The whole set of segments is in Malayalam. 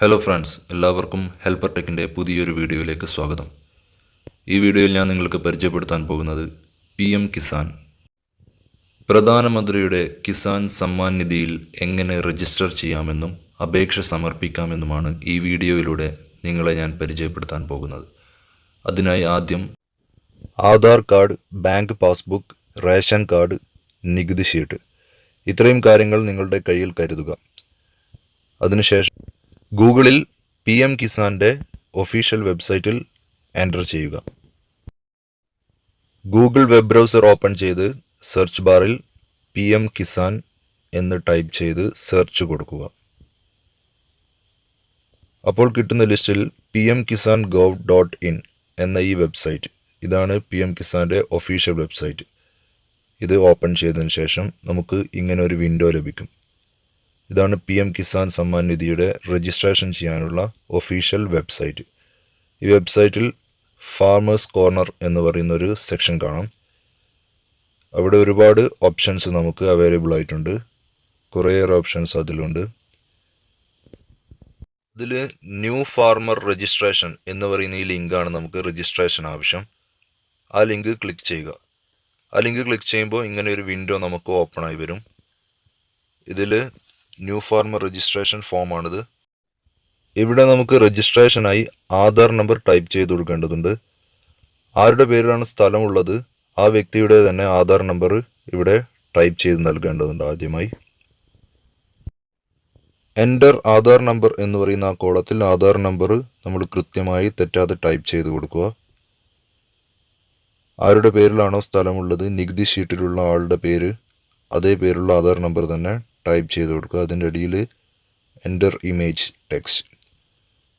ഹലോ ഫ്രണ്ട്സ് എല്ലാവർക്കും ഹെൽപ്പർ ടെക്കിന്റെ പുതിയൊരു വീഡിയോയിലേക്ക് സ്വാഗതം. ഈ വീഡിയോയിൽ ഞാൻ നിങ്ങൾക്ക് പരിചയപ്പെടുത്താൻ പോകുന്നത് പി എം കിസാൻ പ്രധാനമന്ത്രിയുടെ കിസാൻ സമ്മാൻ നിധിയിൽ എങ്ങനെ രജിസ്റ്റർ ചെയ്യാമെന്നും അപേക്ഷ സമർപ്പിക്കാമെന്നുമാണ് ഈ വീഡിയോയിലൂടെ നിങ്ങളെ ഞാൻ പരിചയപ്പെടുത്താൻ പോകുന്നത്. അതിനായി ആദ്യം Aadhaar card bank passbook ration card നികുതി ഷീട്ട് ഇത്രയും കാര്യങ്ങൾ നിങ്ങളുടെ കയ്യിൽ കരുതുക. അതിനുശേഷം ഗൂഗിളിൽ പി എം കിസാന്റെ ഒഫീഷ്യൽ വെബ്സൈറ്റിൽ എന്റർ ചെയ്യുക. ഗൂഗിൾ വെബ് ബ്രൗസർ ഓപ്പൺ ചെയ്ത് സെർച്ച് ബാറിൽ പി എം കിസാൻ എന്ന് ടൈപ്പ് ചെയ്ത് സെർച്ച് കൊടുക്കുക. അപ്പോൾ കിട്ടുന്ന ലിസ്റ്റിൽ P M Kisan gov dot in എന്ന ഈ വെബ്സൈറ്റ്. ഇതാണ് പി എം കിസാന്റെ ഒഫീഷ്യൽ വെബ്സൈറ്റ്. ഇത് ഓപ്പൺ ചെയ്തതിന് ശേഷം നമുക്ക് ഇങ്ങനെ ഒരു വിൻഡോ ലഭിക്കും. ഇതാണ് പി എം കിസാൻ സമ്മാൻ നിധിയുടെ രജിസ്ട്രേഷൻ ചെയ്യാനുള്ള ഒഫീഷ്യൽ വെബ്സൈറ്റ് ഈ വെബ്സൈറ്റിൽ ഫാർമേഴ്സ് കോർണർ എന്ന് പറയുന്നൊരു സെക്ഷൻ കാണാം. അവിടെ ഒരുപാട് ഓപ്ഷൻസ് നമുക്ക് അവൈലബിൾ ആയിട്ടുണ്ട്. കുറേയേറെ ഓപ്ഷൻസ് അതിലുണ്ട്. ഇതിൽ ന്യൂ ഫാർമർ രജിസ്ട്രേഷൻ എന്ന് പറയുന്ന ഈ ലിങ്കാണ് നമുക്ക് രജിസ്ട്രേഷൻ ആവശ്യം. ആ ലിങ്ക് ക്ലിക്ക് ചെയ്യുക. ആ ലിങ്ക് ക്ലിക്ക് ചെയ്യുമ്പോൾ ഇങ്ങനെ ഒരു വിൻഡോ നമുക്ക് ഓപ്പൺ ആയി വരും. ഇതിൽ ന്യൂ ഫാർമർ രജിസ്ട്രേഷൻ ഫോമാണിത് ഇവിടെ നമുക്ക് രജിസ്ട്രേഷനായി ആധാർ നമ്പർ ടൈപ്പ് ചെയ്ത് കൊടുക്കേണ്ടതുണ്ട്. ആരുടെ പേരിലാണ് സ്ഥലമുള്ളത്? ആ വ്യക്തിയുടെ തന്നെ ആധാർ നമ്പർ ഇവിടെ ടൈപ്പ് ചെയ്ത് നൽകേണ്ടതുണ്ട് ആദ്യമായി. എന്റർ ആധാർ നമ്പർ എന്ന് പറയുന്ന ആ കോളത്തിൽ ആധാർ നമ്പർ നമ്മൾ കൃത്യമായി തെറ്റാതെ ടൈപ്പ് ചെയ്ത് കൊടുക്കുക. ആരുടെ പേരിലാണോ സ്ഥലമുള്ളത് നികുതി ഷീറ്റിലുള്ള ആളുടെ പേര് അതേ പേരുള്ള ആധാർ നമ്പർ തന്നെ ടൈപ്പ് ചെയ്ത് കൊടുക്കുക. അതിന്റെ അടിയിൽ enter image text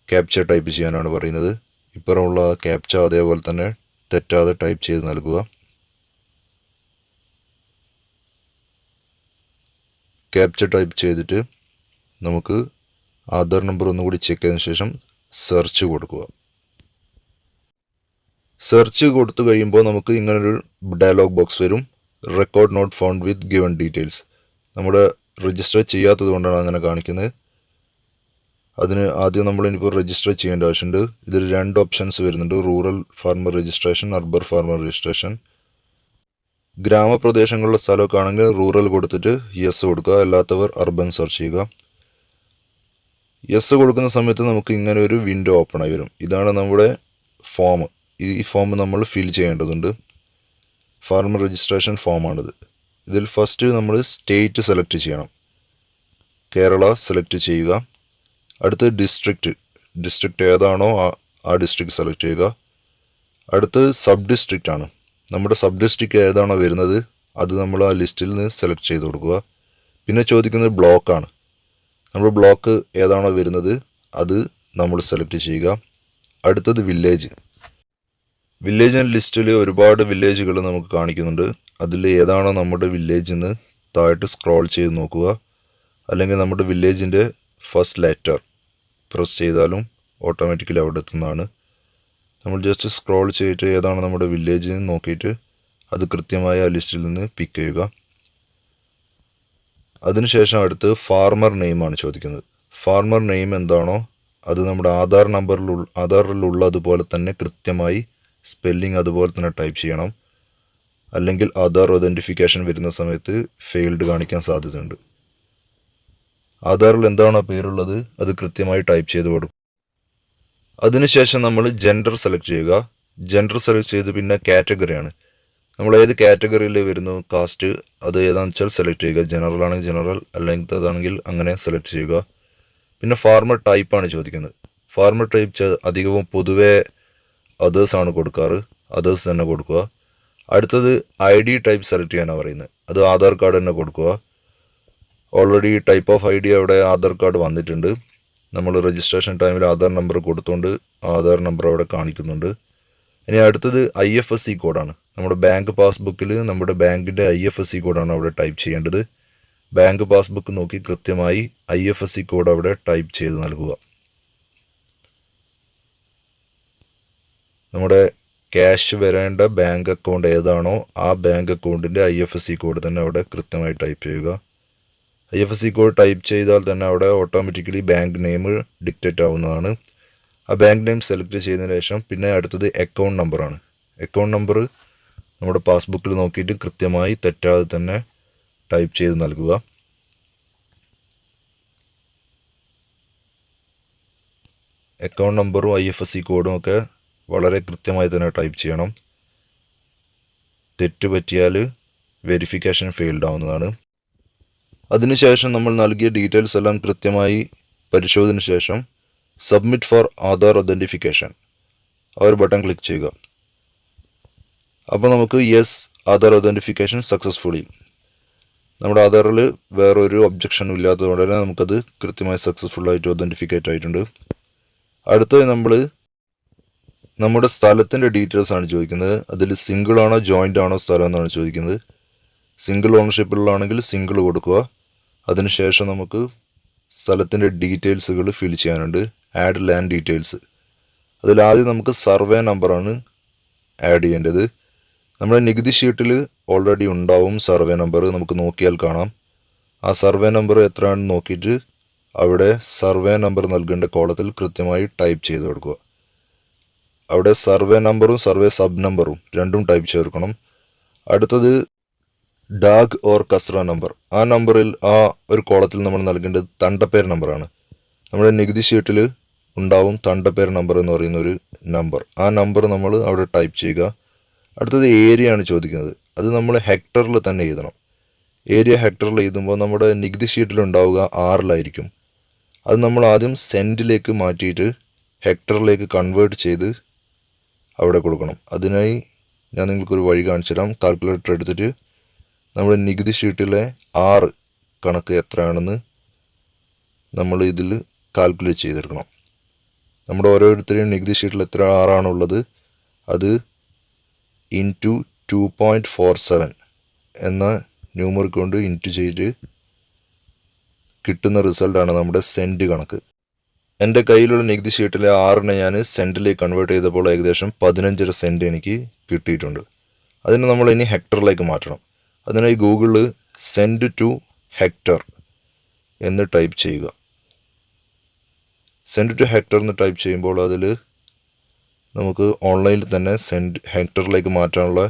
captcha type ചെയ്യാനാണ് പറയുന്നത്. ഇപ്പുറമുള്ള ക്യാപ്ച അതേപോലെ തന്നെ തെറ്റാതെ ടൈപ്പ് ചെയ്ത് നൽകുക. ക്യാപ്ച ടൈപ്പ് ചെയ്തിട്ട് നമുക്ക് ആധാർ നമ്പർ ഒന്നുകൂടി ചെക്ക് ചെയ്തതിന് ശേഷം സെർച്ച് കൊടുക്കുക. സെർച്ച് കൊടുത്തു കഴിയുമ്പോൾ നമുക്ക് ഇങ്ങനൊരു ഡയലോഗ് ബോക്സ് വരും. Record not found with given details നമ്മുടെ രജിസ്റ്റർ ചെയ്യാത്തത് കൊണ്ടാണ് അങ്ങനെ കാണിക്കുന്നത്. അതിന് ആദ്യം നമ്മൾ ഇനിയിപ്പോൾ രജിസ്റ്റർ ചെയ്യേണ്ട ആവശ്യമുണ്ട്. ഇതിൽ രണ്ട് ഓപ്ഷൻസ് വരുന്നുണ്ട്. Rural farmer registration urban farmer registration ഗ്രാമപ്രദേശങ്ങളിലെ സ്ഥലമൊക്കെ ആണെങ്കിൽ റൂറൽ കൊടുത്തിട്ട് യെസ് കൊടുക്കുക. അല്ലാത്തവർ അർബൻ സെർച്ച് ചെയ്യുക. യെസ് കൊടുക്കുന്ന സമയത്ത് നമുക്ക് ഇങ്ങനെ ഒരു വിൻഡോ ഓപ്പൺ ആയി വരും. ഇതാണ് നമ്മുടെ ഫോം ഈ ഫോം നമ്മൾ ഫിൽ ചെയ്യേണ്ടതുണ്ട്. ഫാർമർ രജിസ്ട്രേഷൻ ഫോമാണിത് ഇതിൽ ഫസ്റ്റ് നമ്മൾ സ്റ്റേറ്റ് സെലക്ട് ചെയ്യണം. കേരള സെലക്ട് ചെയ്യുക. അടുത്ത് ഡിസ്ട്രിക്റ്റ് ഡിസ്ട്രിക്റ്റ് ഏതാണോ ആ ഡിസ്ട്രിക്ട് സെലക്ട് ചെയ്യുക. അടുത്ത് സബ് ഡിസ്ട്രിക്റ്റ് ആണ്. നമ്മുടെ സബ് ഡിസ്ട്രിക്റ്റ് ഏതാണോ വരുന്നത് അത് നമ്മൾ ആ ലിസ്റ്റിൽ നിന്ന് സെലക്ട് ചെയ്ത് കൊടുക്കുക. പിന്നെ ചോദിക്കുന്നത് ബ്ലോക്കാണ് നമ്മുടെ ബ്ലോക്ക് ഏതാണോ വരുന്നത് അത് നമ്മൾ സെലക്ട് ചെയ്യുക. അടുത്തത് വില്ലേജ് വില്ലേജ് ആൻഡ് ലിസ്റ്റിൽ ഒരുപാട് വില്ലേജുകൾ നമുക്ക് കാണിക്കുന്നുണ്ട്. അതിൽ ഏതാണോ നമ്മുടെ വില്ലേജിൽ നിന്ന് താഴോട്ട് സ്ക്രോൾ ചെയ്ത് നോക്കുക. അല്ലെങ്കിൽ നമ്മുടെ വില്ലേജിന്റെ ഫസ്റ്റ് ലെറ്റർ പ്രസ് ചെയ്താലും ഓട്ടോമാറ്റിക്കലി അവിടെ എത്തുന്നതാണ്. നമ്മൾ ജസ്റ്റ് സ്ക്രോൾ ചെയ്തിട്ട് ഏതാണ് നമ്മുടെ വില്ലേജ് നോക്കിയിട്ട് അത് കൃത്യമായ ആ ലിസ്റ്റിൽ നിന്ന് പിക്ക് ചെയ്യുക. അതിനുശേഷം അടുത്ത് ഫാർമർ നെയിമാണ് ചോദിക്കുന്നത്. ഫാർമർ നെയിം എന്താണോ അത് നമ്മുടെ ആധാർ നമ്പറിൽ ആധാറിലുള്ളതുപോലെ തന്നെ കൃത്യമായി സ്പെല്ലിംഗ് അതുപോലെ തന്നെ ടൈപ്പ് ചെയ്യണം. അല്ലെങ്കിൽ ആധാർ ഒതന്റിഫിക്കേഷൻ വരുന്ന സമയത്ത് ഫെയിൽഡ് കാണിക്കാൻ സാധ്യതയുണ്ട്. ആധാറിൽ എന്താണോ പേരുള്ളത് അത് കൃത്യമായി ടൈപ്പ് ചെയ്ത് കൊടുക്കും. അതിനുശേഷം നമ്മൾ ജെൻഡർ സെലക്ട് ചെയ്യുക. ജെൻഡർ സെലക്ട് ചെയ്ത് പിന്നെ കാറ്റഗറിയാണ് നമ്മൾ ഏത് കാറ്റഗറിയിൽ വരുന്നു കാസ്റ്റ് അത് ഏതാണെന്ന് വെച്ചാൽ സെലക്ട് ചെയ്യുക. ജനറൽ ആണെങ്കിൽ ജനറൽ അല്ലെങ്കിൽ അതാണെങ്കിൽ അങ്ങനെ സെലക്ട് ചെയ്യുക. പിന്നെ ഫാർമർ ടൈപ്പാണ് ചോദിക്കുന്നത്. ഫാർമർ ടൈപ്പ് അധികവും പൊതുവേ അതേഴ്സ് ആണ് കൊടുക്കാറ് അതേഴ്സ് തന്നെ കൊടുക്കുക. അടുത്തത് ഐ ഡി ടൈപ്പ് സെലക്ട് ചെയ്യാനാണ് പറയുന്നത്. അത് ആധാർ കാർഡ് തന്നെ കൊടുക്കുക. Already type of I D അവിടെ ആധാർ കാർഡ് വന്നിട്ടുണ്ട്. നമ്മൾ രജിസ്ട്രേഷൻ ടൈമിൽ ആധാർ നമ്പർ കൊടുത്തുകൊണ്ട് ആധാർ നമ്പർ അവിടെ കാണിക്കുന്നുണ്ട്. ഇനി അടുത്തത് ഐ എഫ് എസ് സി കോഡാണ് നമ്മുടെ ബാങ്ക് പാസ്ബുക്കിൽ നമ്മുടെ ബാങ്കിന്റെ ഐ എഫ് എസ് സി കോഡാണ് അവിടെ ടൈപ്പ് ചെയ്യേണ്ടത്. ബാങ്ക് പാസ്ബുക്ക് നോക്കി കൃത്യമായി I F S C code അവിടെ ടൈപ്പ് ചെയ്ത് നൽകുക. നമ്മുടെ ക്യാഷ് വരേണ്ട ബാങ്ക് അക്കൗണ്ട് ഏതാണോ ആ ബാങ്ക് അക്കൗണ്ടിന്റെ I F S C code തന്നെ അവിടെ കൃത്യമായി ടൈപ്പ് ചെയ്യുക. I F S C code type ചെയ്താൽ തന്നെ അവിടെ ഓട്ടോമാറ്റിക്കലി ബാങ്ക് നെയിം ഡിക്റ്റേറ്റ് ആവുന്നതാണ്. ആ ബാങ്ക് നെയിം സെലക്ട് ചെയ്തതിന് ശേഷം പിന്നെ അടുത്തത് അക്കൗണ്ട് നമ്പറാണ് അക്കൗണ്ട് നമ്പർ നമ്മുടെ പാസ്ബുക്കിൽ നോക്കിയിട്ട് കൃത്യമായി തെറ്റാതെ തന്നെ ടൈപ്പ് ചെയ്ത് നൽകുക. അക്കൗണ്ട് നമ്പറും ഐ എഫ് എസ് സി കോഡും ഒക്കെ വളരെ കൃത്യമായി തന്നെ ടൈപ്പ് ചെയ്യണം. തെറ്റ് പറ്റിയാൽ വെരിഫിക്കേഷൻ ഫെയിൽഡ് ആവുന്നതാണ്. അതിനുശേഷം നമ്മൾ നൽകിയ ഡീറ്റെയിൽസ് എല്ലാം കൃത്യമായി പരിശോധന ശേഷം സബ്മിറ്റ് ഫോർ ആധാർ ഒതന്റിഫിക്കേഷൻ ആ ഒരു ബട്ടൺ ക്ലിക്ക് ചെയ്യുക. അപ്പോൾ നമുക്ക് യെസ് ആധാർ ഒതന്റിഫിക്കേഷൻ സക്സസ്ഫുള്ളി നമ്മുടെ ആധാറിൽ വേറൊരു ഒബ്ജക്ഷനും ഇല്ലാത്തതുകൊണ്ട് തന്നെ നമുക്കത് കൃത്യമായി സക്സസ്ഫുള്ളായിട്ട് ഒതന്റിഫിക്കേറ്റ് ആയിട്ടുണ്ട്. അടുത്തത് നമ്മൾ നമ്മുടെ സ്ഥലത്തിന്റെ ഡീറ്റെയിൽസ് ആണ് ചോദിക്കുന്നത്. അതിൽ സിംഗിൾ ആണോ ജോയിന്റ് ആണോ സ്ഥലം എന്നാണ് ചോദിക്കുന്നത്. സിംഗിൾ ഓണർഷിപ്പിലാണെങ്കിൽ സിംഗിൾ കൊടുക്കുക. അതിനുശേഷം നമുക്ക് സ്ഥലത്തിന്റെ ഡീറ്റെയിൽസുകൾ ഫിൽ ചെയ്യാനുണ്ട്. ആഡ് ലാൻഡ് ഡീറ്റെയിൽസ് അതിൽ ആദ്യം നമുക്ക് സർവേ നമ്പറാണ് ആഡ് ചെയ്യേണ്ടത്. നമ്മുടെ നികുതി ഷീട്ടിൽ ഓൾറെഡി ഉണ്ടാവും സർവേ നമ്പർ നമുക്ക് നോക്കിയാൽ കാണാം. ആ സർവേ നമ്പർ എത്രയാണെന്ന് നോക്കിയിട്ട് അവിടെ സർവേ നമ്പർ നൽകേണ്ട കോളത്തിൽ കൃത്യമായി ടൈപ്പ് ചെയ്ത് കൊടുക്കുക. അവിടെ സർവേ നമ്പറും സർവേ സബ് നമ്പറും രണ്ടും ടൈപ്പ് ചേർക്കണം. അടുത്തത് ഡാഗ് ഓർ കസ്ര നമ്പർ. ആ നമ്പറിൽ ആ ഒരു കോളത്തിൽ നമ്മൾ നൽകേണ്ടത് തണ്ടപ്പേർ നമ്പറാണ്. നമ്മുടെ നികുതി ഷീട്ടിൽ ഉണ്ടാവും തണ്ടപ്പേർ നമ്പർ എന്ന് പറയുന്ന ഒരു നമ്പർ. ആ നമ്പർ നമ്മൾ അവിടെ ടൈപ്പ് ചെയ്യുക. അടുത്തത് ഏരിയ ആണ് ചോദിക്കുന്നത്. അത് നമ്മൾ ഹെക്ടറിൽ തന്നെ എഴുതണം. ഏരിയ ഹെക്ടറിൽ എഴുതുമ്പോൾ നമ്മുടെ നികുതി ഷീറ്റിൽ ഉണ്ടാവുക ആറിലായിരിക്കും അത് നമ്മൾ ആദ്യം സെന്റിലേക്ക് മാറ്റിയിട്ട് ഹെക്ടറിലേക്ക് കൺവേർട്ട് ചെയ്ത് അവിടെ കൊടുക്കണം. അതിനായി ഞാൻ നിങ്ങൾക്കൊരു വഴി കാണിച്ചു തരാം കാൽക്കുലേറ്റർ എടുത്തിട്ട് നമ്മുടെ നികുതി ഷീട്ടിലെ ആറ് കണക്ക് എത്രയാണെന്ന് നമ്മൾ ഇതിൽ കാൽക്കുലേറ്റ് ചെയ്തെടുക്കണം. നമ്മുടെ ഓരോരുത്തരെയും നികുതി ഷീറ്റിൽ എത്ര ആറാണുള്ളത് അത് in two point four seven എന്ന ന്യൂമറിക് കൊണ്ട് ഇന്റു ചെയ്ത് കിട്ടുന്ന റിസൾട്ടാണ് നമ്മുടെ സെന്റ് കണക്ക്. എന്റെ കയ്യിലുള്ള നികുതി ഷീറ്റിലെ ആറിനെ ഞാൻ സെന്റിലേക്ക് കൺവേർട്ട് ചെയ്തപ്പോൾ ഏകദേശം പതിനഞ്ചര സെന്റ് എനിക്ക് കിട്ടിയിട്ടുണ്ട്. അതിന് നമ്മൾ ഇനി ഹെക്ടറിലേക്ക് മാറ്റണം. അതിനായി ഗൂഗിളിൽ സെന്റ് ടു ഹെക്ടർ എന്ന് ടൈപ്പ് ചെയ്യുക. സെന്റ് ടു ഹെക്ടർ എന്ന് ടൈപ്പ് ചെയ്യുമ്പോൾ അതിൽ നമുക്ക് ഓൺലൈനിൽ തന്നെ സെന്റ് ഹെക്ടറിലേക്ക് മാറ്റാനുള്ള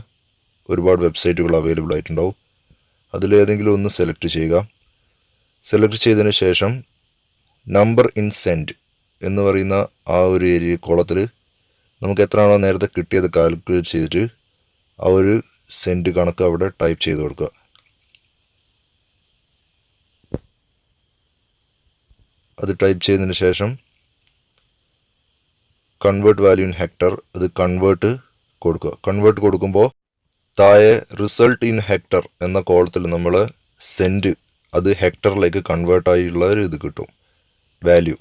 ഒരുപാട് വെബ്സൈറ്റുകൾ അവൈലബിൾ ആയിട്ടുണ്ടാവും. അതിലേതെങ്കിലും ഒന്ന് സെലക്ട് ചെയ്യുക. സെലക്ട് ചെയ്തതിന് ശേഷം നമ്പർ ഇൻ സെന്റ് എന്ന് പറയുന്ന ആ ഒരു ഏരിയ കോളത്തിൽ നമുക്ക് എത്രയാണോ നേരത്തെ കിട്ടിയത് കാൽക്കുലേറ്റ് ചെയ്തിട്ട് ആ ഒരു സെന്റ് കണക്ക് അവിടെ ടൈപ്പ് ചെയ്ത് കൊടുക്കുക. അത് ടൈപ്പ് ചെയ്തതിന് ശേഷം കൺവേർട്ട് വാല്യൂ ഇൻ ഹെക്ടർ അത് കൺവേർട്ട് കൊടുക്കുക. കൺവേർട്ട് കൊടുക്കുമ്പോൾ താഴെ റിസൾട്ട് ഇൻ ഹെക്ടർ എന്ന കോളത്തിൽ നമ്മൾ സെന്റ് അത് ഹെക്ടറിലേക്ക് കൺവേർട്ടായിട്ടുള്ള ഒരു ഇത് കിട്ടും. വാല്യൂ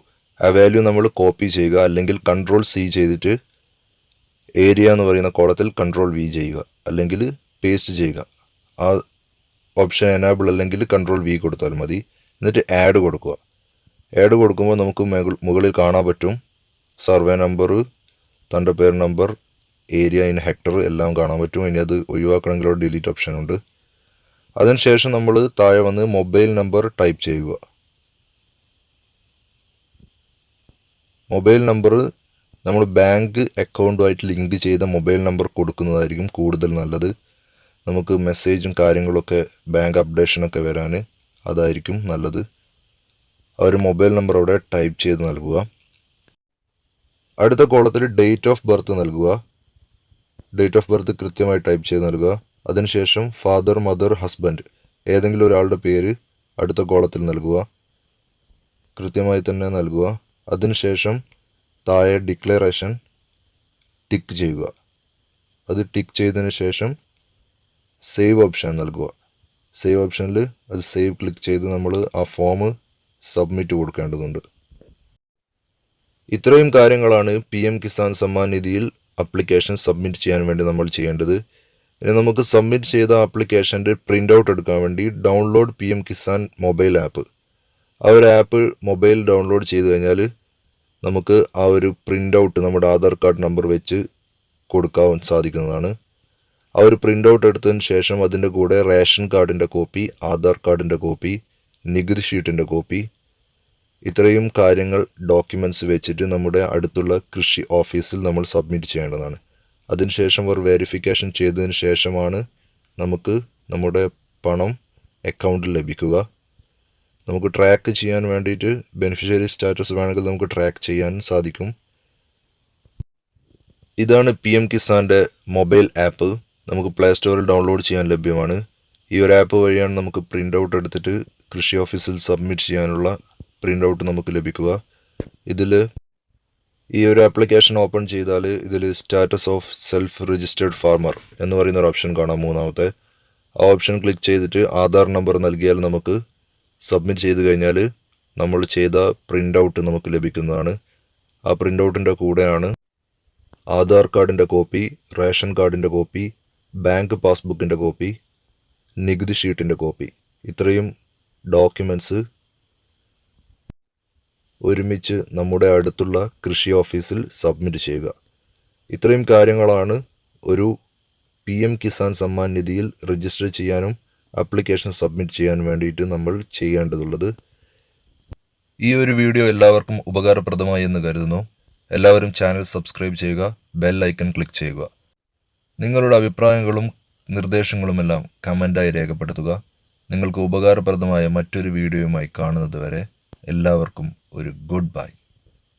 ആ വാല്യൂ നമ്മൾ കോപ്പി ചെയ്യുക അല്ലെങ്കിൽ കൺട്രോൾ സി ചെയ്തിട്ട് ഏരിയ എന്ന് പറയുന്ന കോളത്തിൽ കൺട്രോൾ വി ചെയ്യുക. അല്ലെങ്കിൽ പേസ്റ്റ് ചെയ്യുക. ആ ഓപ്ഷൻ എനാബിൾ അല്ലെങ്കിൽ കൺട്രോൾ വി കൊടുത്താൽ മതി. എന്നിട്ട് ആഡ് കൊടുക്കുക. ആഡ് കൊടുക്കുമ്പോൾ നമുക്ക് മുകളിൽ കാണാൻ പറ്റും. സർവേ നമ്പർ തന്റെ പേര് നമ്പർ ഏരിയ ഇൻ ഹെക്ടർ എല്ലാം കാണാൻ പറ്റും. ഇനി അത് ഒഴിവാക്കണമെങ്കിൽ ഡിലീറ്റ് ഓപ്ഷൻ ഉണ്ട്. അതിനുശേഷം നമ്മൾ താഴെ വന്ന് മൊബൈൽ നമ്പർ ടൈപ്പ് ചെയ്യുക. മൊബൈൽ നമ്പർ നമ്മൾ ബാങ്ക് അക്കൗണ്ടുമായിട്ട് ലിങ്ക് ചെയ്ത മൊബൈൽ നമ്പർ കൊടുക്കുന്നതായിരിക്കും കൂടുതൽ നല്ലത്. നമുക്ക് മെസ്സേജും കാര്യങ്ങളൊക്കെ ബാങ്ക് അപ്ഡേഷനൊക്കെ വരാൻ അതായിരിക്കും നല്ലത്. അവർ മൊബൈൽ നമ്പർ അവിടെ ടൈപ്പ് ചെയ്ത് നൽകുക. അടുത്ത കോളത്തിൽ ഡേറ്റ് ഓഫ് ബർത്ത് നൽകുക. ഡേറ്റ് ഓഫ് ബർത്ത് കൃത്യമായി ടൈപ്പ് ചെയ്ത് നൽകുക. അതിനുശേഷം ഫാദർ മദർ ഹസ്ബൻഡ് ഏതെങ്കിലും ഒരാളുടെ പേര് അടുത്ത കോളത്തിൽ നൽകുക. കൃത്യമായി തന്നെ നൽകുക. അതിനുശേഷം താഴെ ഡിക്ലറേഷൻ ടിക്ക് ചെയ്യുക. അത് ടിക്ക് ചെയ്തതിന് ശേഷം സേവ് ഓപ്ഷൻ നൽകുക. സേവ് ഓപ്ഷനിൽ അത് സേവ് ക്ലിക്ക് ചെയ്ത് നമ്മൾ ആ ഫോം സബ്മിറ്റ് കൊടുക്കേണ്ടതുണ്ട്. ഇത്രയും കാര്യങ്ങളാണ് പി എം കിസാൻ സമ്മാൻ നിധിയിൽ അപ്ലിക്കേഷൻ സബ്മിറ്റ് ചെയ്യാൻ വേണ്ടി നമ്മൾ ചെയ്യേണ്ടത്. ഇനി നമുക്ക് സബ്മിറ്റ് ചെയ്ത ആപ്ലിക്കേഷന്റെ പ്രിന്റ് ഔട്ട് എടുക്കാൻ വേണ്ടി download P M Kisan mobile app. ആ ഒരു ആപ്പ് മൊബൈൽ ഡൗൺലോഡ് ചെയ്ത് കഴിഞ്ഞാൽ നമുക്ക് ആ ഒരു പ്രിന്റ് ഔട്ട് നമ്മുടെ ആധാർ കാർഡ് നമ്പർ വെച്ച് കൊടുക്കാൻ സാധിക്കുന്നതാണ്. ആ ഒരു പ്രിന്റ് ഔട്ട് എടുത്തതിന് ശേഷം അതിന്റെ കൂടെ റേഷൻ കാർഡിന്റെ കോപ്പി ആധാർ കാർഡിന്റെ കോപ്പി നികുതി ഷീറ്റിന്റെ കോപ്പി ഇത്രയും കാര്യങ്ങൾ ഡോക്യുമെന്റ്സ് വെച്ചിട്ട് നമ്മുടെ അടുത്തുള്ള കൃഷി ഓഫീസിൽ നമ്മൾ സബ്മിറ്റ് ചെയ്യേണ്ടതാണ്. അതിനുശേഷം ഒരു വെരിഫിക്കേഷൻ ചെയ്തതിന് ശേഷമാണ് നമുക്ക് നമ്മുടെ പണം അക്കൗണ്ടിൽ ലഭിക്കുക. നമുക്ക് ട്രാക്ക് ചെയ്യാൻ വേണ്ടിയിട്ട് ബെനിഫിഷ്യറി സ്റ്റാറ്റസ് വേണമെങ്കിൽ നമുക്ക് ട്രാക്ക് ചെയ്യാൻ സാധിക്കും. ഇതാണ് പി എം കിസാന്റെ മൊബൈൽ ആപ്പ് നമുക്ക് പ്ലേ സ്റ്റോറിൽ ഡൗൺലോഡ് ചെയ്യാൻ ലഭ്യമാണ്. ഈ ഒരു ആപ്പ് വഴിയാണ് നമുക്ക് പ്രിന്റ് ഔട്ട് എടുത്തിട്ട് കൃഷി ഓഫീസിൽ സബ്മിറ്റ് ചെയ്യാനുള്ള പ്രിന്റ് ഔട്ട് നമുക്ക് ലഭിക്കുക. ഇതിൽ ഈ ഒരു ആപ്ലിക്കേഷൻ ഓപ്പൺ ചെയ്താൽ ഇതിൽ status of self registered farmer എന്ന് പറയുന്ന ഒരു ഓപ്ഷൻ കാണാം മൂന്നാമത്തെ. ആ ഓപ്ഷൻ ക്ലിക്ക് ചെയ്തിട്ട് ആധാർ നമ്പർ നൽകിയാൽ നമുക്ക് സബ്മിറ്റ് ചെയ്ത് കഴിഞ്ഞാൽ നമ്മൾ ചെയ്ത പ്രിന്റ് ഔട്ട് നമുക്ക് ലഭിക്കുന്നതാണ്. ആ പ്രിന്റ് ഔട്ടിന്റെ കൂടെയാണ് ആധാർ കാർഡിന്റെ കോപ്പി റേഷൻ കാർഡിന്റെ കോപ്പി ബാങ്ക് പാസ്ബുക്കിന്റെ കോപ്പി നികുതി ഷീറ്റിന്റെ കോപ്പി ഇത്രയും ഡോക്യുമെന്റ്സ് ഒരുമിച്ച് നമ്മുടെ അടുത്തുള്ള കൃഷി ഓഫീസിൽ സബ്മിറ്റ് ചെയ്യുക. ഇത്രയും കാര്യങ്ങളാണ് ഒരു പി എം കിസാൻ സമ്മാൻ നിധിയിൽ രജിസ്റ്റർ ചെയ്യാനും ആപ്ലിക്കേഷൻ സബ്മിറ്റ് ചെയ്യാൻ വേണ്ടിയിട്ട് നമ്മൾ ചെയ്യേണ്ടതുള്ളത്. ഈ ഒരു വീഡിയോ എല്ലാവർക്കും ഉപകാരപ്രദമായി എന്ന് കരുതുന്നു. എല്ലാവരും ചാനൽ സബ്സ്ക്രൈബ് ചെയ്യുക ബെൽ ഐക്കൺ ക്ലിക്ക് ചെയ്യുക. നിങ്ങളുടെ അഭിപ്രായങ്ങളും നിർദ്ദേശങ്ങളുമെല്ലാം കമന്റായി രേഖപ്പെടുത്തുക. നിങ്ങൾക്ക് ഉപകാരപ്രദമായ മറ്റൊരു വീഡിയോയുമായി കാണുന്നത് വരെ എല്ലാവർക്കും ഒരു ഗുഡ് ബൈ